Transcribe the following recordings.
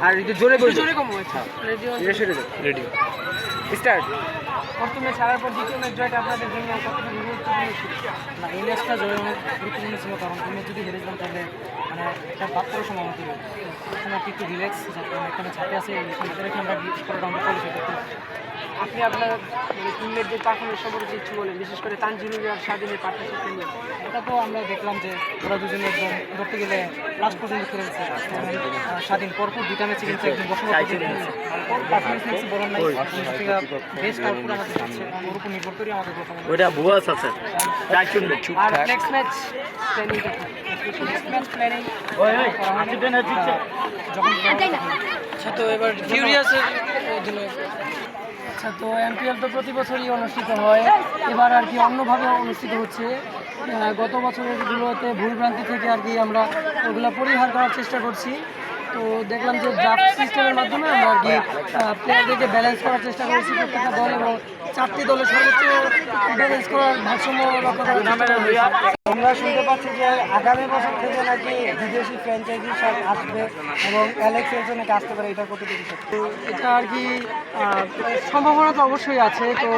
আর একটু জোরে করে জোরে কম আচ্ছা। রেডি এটা রেডি স্টার্ট প্রথমে ছাড়ার পর দ্বিতীয় ম্যাচ জয়টা আপনাদের জন্য কতটা গুরুত্বপূর্ণ ছিল না এই ম্যাচটা জয় অনেক গুরুত্বপূর্ণ ছিল কারণ এই ম্যাচ যদি হেরে যেতাম তাহলে মানে একটা বাদ করার সময় হতো এখন আর কি একটু রিল্যাক্স এখানে ছাপে আছে সাথে রেখে আমরা আপনি আপনার টিমমেটদের পারফরমেন্স সম্পর্কে কিছু বলেন বিশেষ করে তানজিনুল আর স্বাধীনের পার্টনারশিপ নিয়ে এটা তো আমরা দেখলাম যে ওরা দুজনে একদম ধরতে গেলে লাস্ট পর্যন্ত খেলেছে স্বাধীন পরপর দুইটা ম্যাচে কিন্তু একদম বসবাস পারফরমেন্স নিয়েছে বলার নাই। বেস্ট আউটপুট আমাদের দিচ্ছে ওর উপর নির্ভর করে আমাদের। ওইটা ভুয়া আছে আর নেক্সট ম্যাচ। প্ল্যানিংটা Next match planning ওই, ওই, করা হয়নি। হাসিটা না দিচ্ছে। যখন আচ্ছা তো এবার ফিউরিয়াসের আচ্ছা তো এমপিএল তো প্রতি বছরই অনুষ্ঠিত হয়। এবার আর কি অন্যভাবে অনুষ্ঠিত হচ্ছে। গত বছরের গুলোতে ভুলভ্রান্তি থেকে আর কি আমরা ওগুলো পরিহার করার চেষ্টা করছি। তো দেখলাম যে ড্রাফট সিস্টেমের মাধ্যমে আমরা আর কি প্লেয়ারদেরকে ব্যালেন্স করার চেষ্টা করছি প্রত্যেকটা দল এবং চারটি দলের সর্বোচ্চ ব্যালেন্স করার ভারসাম্য। আমরা শুনতে পাচ্ছি যে আগামী বছর থেকে নাকি বিদেশি ফ্র্যাঞ্চাইজি সব আসবে এবং অ্যালেক্স নাকি আসতে পারে এটা কতটুকু এটা আর কি সম্ভাবনা তো অবশ্যই আছে তো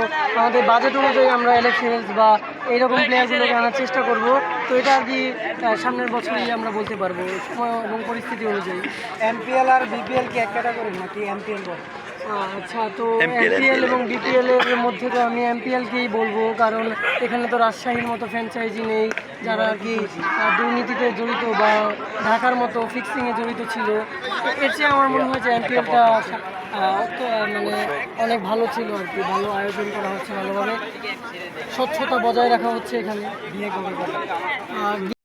আমাদের বাজেট অনুযায়ী আমরা ইলেকশনস বা এইরকম প্লেয়ারগুলোকে আনার চেষ্টা করব। তো এটা আর কি সামনের বছরই আমরা বলতে পারব সময় এবং পরিস্থিতি অনুযায়ী। এমপিএল আর বিপিএল কি এক ক্যাটাগরি নাকি এমপিএল বল? আচ্ছা তো এমপিএল এবং বিপিএল এর মধ্যে তো আমি এমপিএলকেই বলব কারণ এখানে তো রাজশাহীর মতো ফ্র্যাঞ্চাইজি নেই যারা আর কি দুর্নীতিতে জড়িত বা ঢাকার মতো ফিক্সিংয়ে জড়িত ছিল। এর চেয়ে আমার মনে হয় যে এমপিএলটা মানে অনেক ভালো ছিল আর কি ভালো আয়োজন করা হচ্ছে ভালোভাবে। স্বচ্ছতা বজায় রাখা হচ্ছে এখানে। আর